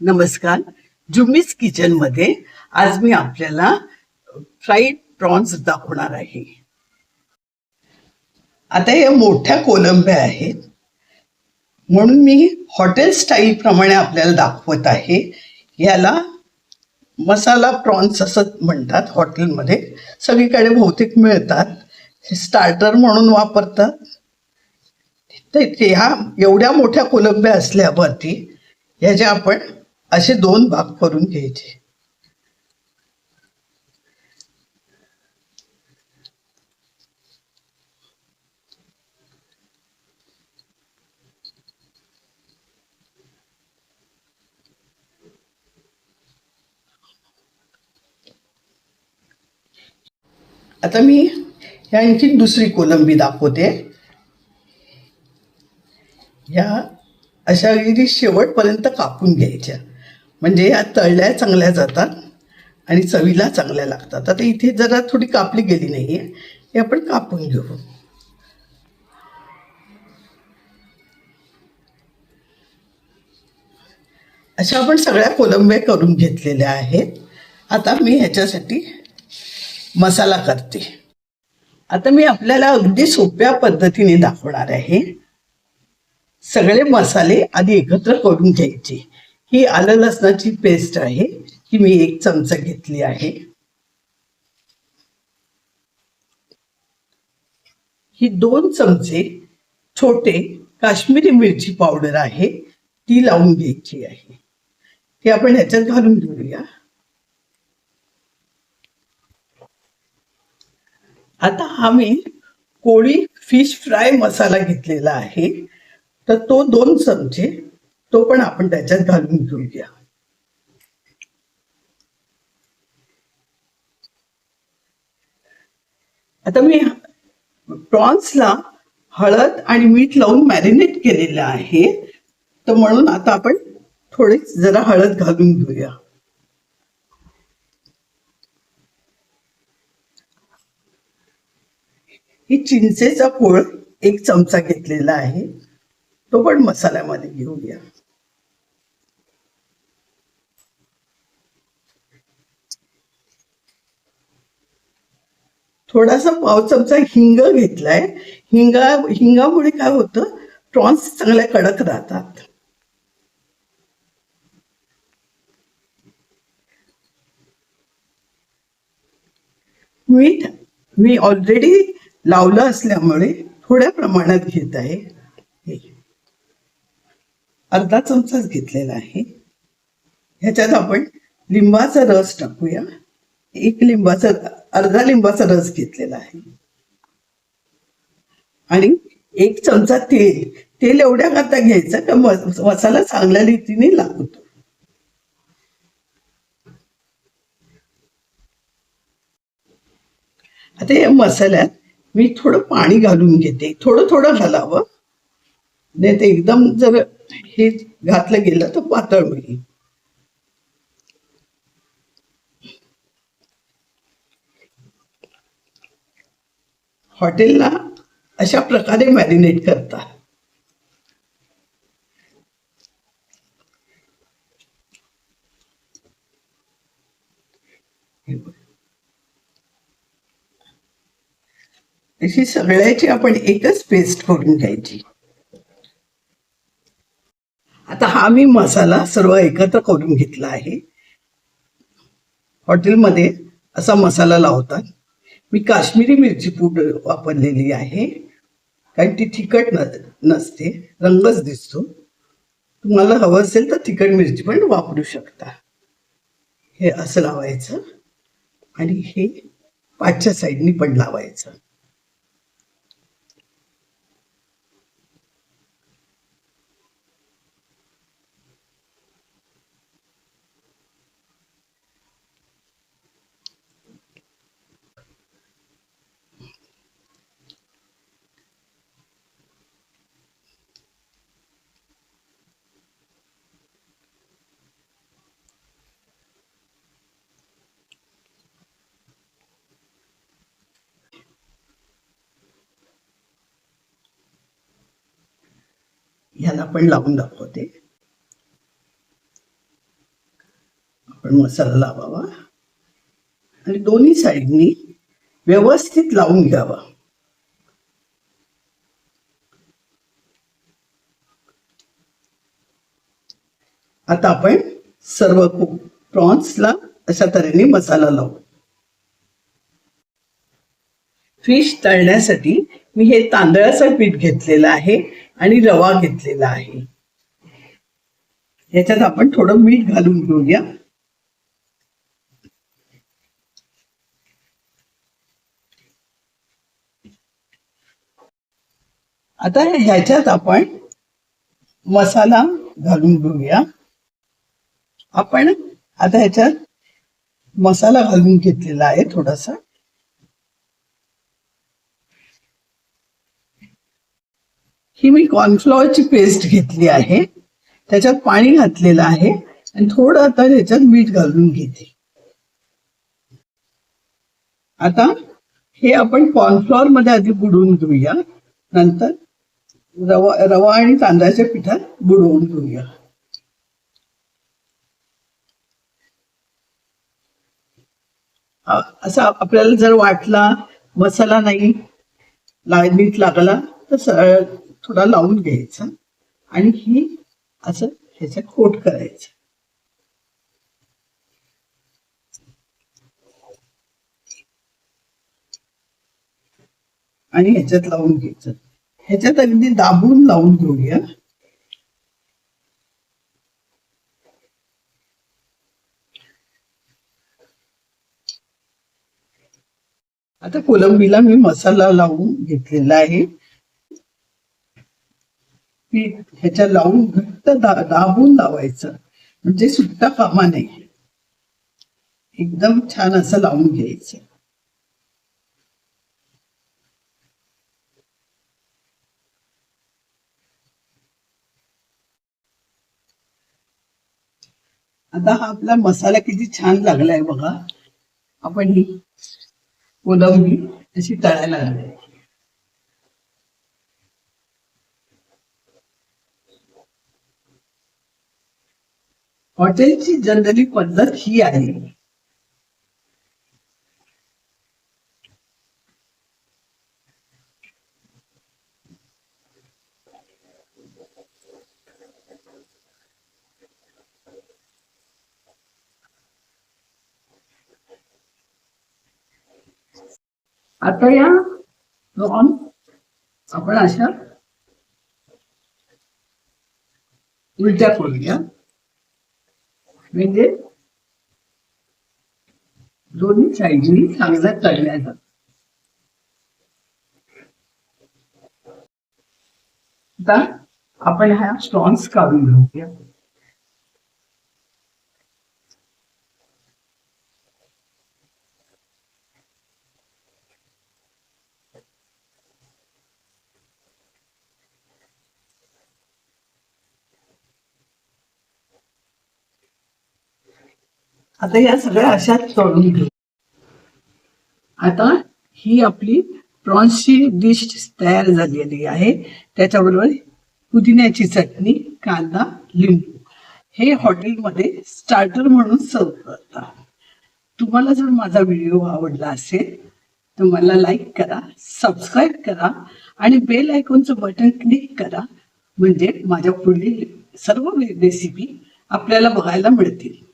नमस्कार. जुम्मीज किचनमध्ये आज मी आपल्याला फ्राईड प्रॉन्स दाखवणार आहे. आता या मोठ्या कोलंब्या आहेत. म्हणून मी हॉटेल स्टाईल प्रमाणे आपल्याला दाखवत आहे. याला मसाला प्रॉन्स असं म्हणतात हॉटेलमध्ये. सगळीकडे बहुतेक मिळतात. हे स्टार्टर म्हणून वापरतात. तर ते ह्या एवढ्या मोठ्या कोलंब्या असल्यावरती ज्या आपण असे दोन भाग करून घ्यायचे. आता मी आणखी दुसरी कोलंबी दाखवते. या अशा अगदी शेवटपर्यंत कापून घ्यायच्या. म्हणजे या तळल्या चांगल्या जातात आणि चवीला चांगल्या लागतात. आता इथे जरा थोडी कापली गेली नाही आहे हे आपण कापून घेऊ. अशा आपण सगळ्या कोलंब्या करून घेतलेल्या आहेत. आता मी ह्याच्यासाठी मसाला करते. आता मी आपल्याला अगदी सोप्या पद्धतीने दाखवणार आहे. सगळे मसाले आधी एकत्र करून घ्यायचे. ही आलं लसणाची पेस्ट आहे ही मी एक चमचा घेतली आहे. ही दोन चमचे छोटे काश्मीरी मिरची पावडर आहे ती लावून घ्यायची आहे. ती आपण ह्याच्यात घालून घेऊया. आता आम्ही कोळी फिश फ्राय मसाला घेतलेला आहे. तर तो दोन चमचे तो पण आपण त्याच्यात घालून घेऊया. आता मी प्रॉन्सला हळद आणि मीठ लावून मॅरिनेट केलेलं आहे. तर म्हणून आता आपण थोडे जरा हळद घालून घेऊया. ही चिंचेचा पोळ एक चमचा घेतलेला आहे. तो पण मसाल्यामध्ये घेऊया. थोडासा पाव चमचा हिंग घेतलाय. हिंगा हिंगामुळे काय होतं? प्रॉन्स चांगल्या कडक राहतात. मीठ मी ऑलरेडी लावलं असल्यामुळे थोड्या प्रमाणात घेत आहे. अर्धा चमचाच घेतलेला आहे. ह्याच्यात आपण लिंबाचा रस टाकूया. एक लिंबाचा अर्धा लिंबाचा रस घेतलेला आहे. आणि एक चमचा तेल तेल एवढ्या करता घ्यायचं का मसाला चांगल्या रीतीने लागतो. आता या मसाल्यात मी थोडं पाणी घालून घेते. थोडं थोडं घालावं. नाही ते एकदम जर हे घातलं गेलं तर पातळ होईल. हॉटेलला अशा प्रकारे मॅरिनेट करता. अशी सगळ्याची आपण एकच पेस्ट करून घ्यायची. आता हा मी मसाला सर्व एकत्र करून घेतला आहे. हॉटेलमध्ये असा मसाला लावतात. मी काश्मीरी मिरची पूड वापरलेली आहे. कारण ती तिखट न नसते रंगच दिसतो. तुम्हाला हवं असेल तर तिखट मिरची पण वापरू शकता. हे असं लावायचं. आणि हे पाचच्या साईडनी पण लावायचं. ह्याला पण लावून दाखवते. आपण मसाला लावावा. आणि दोन्ही साईडनी व्यवस्थित लावून घ्यावा. आता आपण सर्व प्रॉन्सला अशा तऱ्हेने मसाला लावू. फिश तळण्यासाठी मी हे तांदळाचं पीठ घेतलेलं आहे. आणि रवा घेतलेला आहे. याच्यात आपण थोडं मीठ घालून घेऊया. आता ह्याच्यात आपण मसाला घालून घेऊया. आपण आता ह्याच्यात मसाला घालून घेतलेला आहे थोडासा. ही मी कॉर्नफ्लॉवरची पेस्ट घेतली आहे. त्याच्यात पाणी घातलेलं आहे आणि थोडं आता त्याच्यात मीठ घालून घेते. आता हे आपण कॉर्नफ्लॉवर मध्ये आधी बुडवून घेऊया. नंतर रवा रवा आणि तांदळाच्या पिठात बुडवून घेऊया. असं आपल्याला जर वाटला मसाला नाही मीठ लागला तर सरळ थोडा लावून घ्यायचा आणि ही असं ह्याचा कोट करायचं. आणि ह्याच्यात लावून घ्यायचं. ह्याच्यात अगदी दाबून लावून घेऊया. आता कोलंबीला मी मसाला लावून घेतलेला आहे. पीठ ह्याच्या लावून घट्ट दाबून लावायचं. म्हणजे सुट्टा कामा नाही एकदम छान असं लावून घ्यायचं. आता हा आपला मसाला किती छान लागलाय बघा. आपण ही कोलंबी अशी तळायला लागली. हॉटेलची जनरली पद्धत ही आहे. आता या प्रॉन आपण अशा उलट्या करूया म्हणजे दोन्ही साईडनी चांगल्या तळल्या जातात आता आपण ह्या स्टॉन्स काढून घेऊया. आता या सगळ्या अशाच तळून घेऊ. आता ही आपली प्रॉन्सची डिश तयार झालेली आहे. त्याच्याबरोबर पुदिन्याची चटणी कांदा लिंबू. हे हॉटेलमध्ये स्टार्टर म्हणून सर्व करतात. तुम्हाला जर माझा व्हिडिओ आवडला असेल तर मला लाईक करा सबस्क्राईब करा आणि बेल आयकॉनचं बटन क्लिक करा. म्हणजे माझ्या पुढील सर्व रेसिपी आपल्याला बघायला मिळतील.